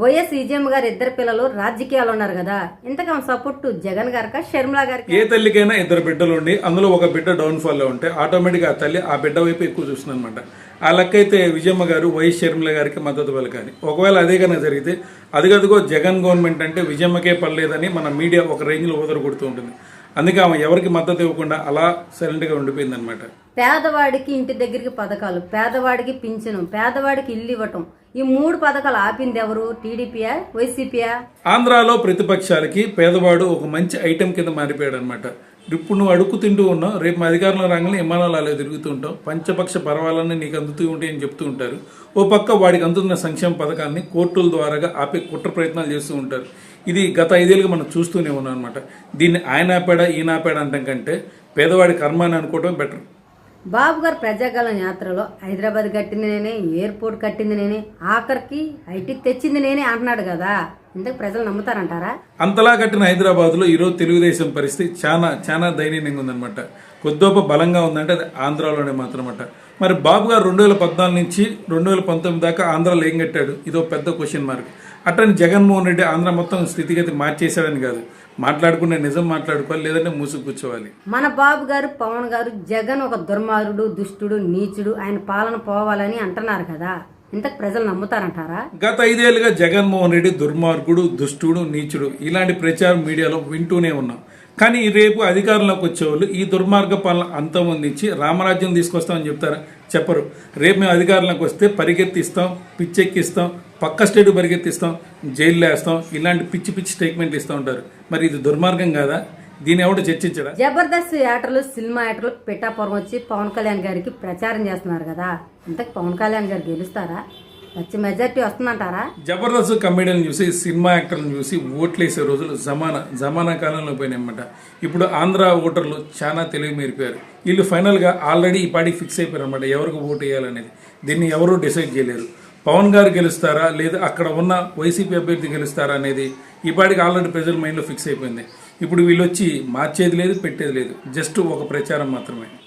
YS Vijayamma గారు ఇద్దరు పిల్లలు రాజకీయాలు ఉన్నారు కదా. ఇంతకీ సపోర్ట్ జగన్ గారికా షర్మిలా గారికి ఏ తల్లికైనా ఇద్దరు బిడ్డలు ఉండి అందులో ఒక బిడ్డ డౌన్ ఫాల్లో ఉంటే ఆటోమేటిక్గా ఆ తల్లి ఆ బిడ్డ వైపు ఎక్కువ చూస్తుంది అనమాట ఆ లెక్క అయితే విజయమ్మ గారు వైఎస్ షర్మిల గారికి మద్దతు పలకాలి. ఒకవేళ అదే కనుక జరిగితే అదిగదిగో జగన్ గవర్నమెంట్ అంటే విజయమ్మకే పడలేదని మన మీడియా ఒక రేంజ్లో ఊదర కొడుతూ ఉంటుంది. అందుకే ఆమె ఎవరికి మద్దతు ఇవ్వకుండా అలా సైలెంట్గా ఉండిపోయింది అనమాట పేదవాడికి ఇంటి దగ్గరికి పథకాలు పేదవాడికి పింఛను పేదవాడికి ఇల్లు ఇవ్వటం ఈ మూడు పథకాలు ఆపింది ఎవరు? టీడీపీయా? వైసీపీయా? ఆంధ్రాలో ప్రతిపక్షాలకి పేదవాడు ఒక మంచి ఐటెం కింద మారిపోయాడు అనమాట ఇప్పుడు నువ్వు అడుక్కు తింటూ ఉన్నావు. రేపు మా అధికారంలో రాగానే విమానాలు అలా తిరుగుతూ ఉంటావు. పంచపక్ష పర్వాలన్నీ నీకు అందుతూ ఉంటాయని చెప్తూ ఉంటారు. ఓ పక్క వాడికి అందుతున్న సంక్షేమ పథకాన్ని కోర్టుల ద్వారాగా ఆపే కుట్ర ప్రయత్నాలు చేస్తూ ఉంటారు. ఇది గత ఐదేళ్ళుగా మనం చూస్తూనే ఉన్నాం అనమాట దీన్ని ఆయన ఆపాడా ఈయన ఆపాడా అంటాం కంటే పేదవాడి కర్మ అని అనుకోవడం బెటర్ బాబు గారు ప్రజాకాలం యాత్రలో హైదరాబాద్ కట్టింది నేనే ఎయిర్పోర్ట్ కట్టింది నేనే ఆఖరికి ఐటీ తెచ్చింది నేనే అంటున్నాడు కదా. ఇంతకు ప్రజలు నమ్ముతారంటారా? అంతలా కట్టిన హైదరాబాద్లో ఈరోజు తెలుగుదేశం పరిస్థితి చాలా చాలా దయనీయంగా ఉందన్నమాట. కొద్దిగొప్ప బలంగా ఉందంటే అది ఆంధ్రాలోనే మాత్రమట. మరి బాబు గారు రెండు వేల పద్నాలుగు నుంచి రెండు వేల పంతొమ్మిది దాకా ఆంధ్రాలో ఏం కట్టాడు? ఇదో పెద్ద క్వశ్చన్ మార్క్ అట్టని జగన్మోహన్ రెడ్డి ఆంధ్ర మొత్తం స్థితిగతి మార్చేశాడని కాదు. మాట్లాడుకునే నిజం మాట్లాడుకోవాలి లేదంటే మూసుకు కూర్చోవాలి. మన బాబు గారు పవన్ గారు జగన్ ఒక దుర్మార్గుడు దుష్టుడు నీచుడు. ఆయన పాలన పోవాలని అంటున్నారు కదా. ఇంతకు ప్రజలు నమ్ముతారంటారా? గత ఐదేళ్ళుగా జగన్మోహన్ రెడ్డి దుర్మార్గుడు దుష్టుడు నీచుడు. ఇలాంటి ప్రచారం మీడియాలో వింటూనే ఉన్నాం. కానీ రేపు అధికారంలోకి వచ్చేవాళ్ళు ఈ దుర్మార్గ పాలన అంతమొందించి రామరాజ్యం తీసుకొస్తామని చెప్తారా? చెప్పరు. రేపు మేము అధికారంలోకి వస్తే పరిగెత్తిస్తాం పిచ్చెక్కిస్తాం పక్క స్టేట్ పరిగెత్తిస్తాం జైల్లో వేస్తాం ఇలాంటి పిచ్చి పిచ్చి స్టేట్మెంట్లు ఇస్తూ ఉంటారు. మరి ఇది దుర్మార్గం కాదా? దీని ఎవడు చర్చించడా? జబర్దస్త్ యాటర్లు సినిమా యాటర్లు పిఠాపురం వచ్చి పవన్ కళ్యాణ్ గారికి ప్రచారం చేస్తున్నారు కదా. ఇంతకు పవన్ కళ్యాణ్ గారు గెలుస్తారా? వచ్చి మెజార్టీ వస్తుందంటారా? జబర్దస్త్ కమెడియన్ చూసి సినిమా యాక్టర్లను చూసి ఓట్లేసే రోజులు జమానా జమానా కాలంలో పోయినాయన్నమాట. ఇప్పుడు ఆంధ్ర ఓటర్లు చాలా తెలివి మీరిపోయారు. వీళ్ళు ఫైనల్గా ఆల్రెడీ ఈ పాటికి ఫిక్స్ అయిపోయారు అనమాట ఎవరికి ఓటు వేయాలనేది. దీన్ని ఎవరూ డిసైడ్ చేయలేరు. పవన్ గారు గెలుస్తారా? లేదా అక్కడ ఉన్న వైసీపీ అభ్యర్థి గెలుస్తారా అనేది ఇప్పటికి ఆల్రెడీ ప్రజల మైండ్లో ఫిక్స్ అయిపోయింది. ఇప్పుడు వీళ్ళు వచ్చి మార్చేది లేదు పెట్టేది లేదు. జస్ట్ ఒక ప్రచారం మాత్రమే.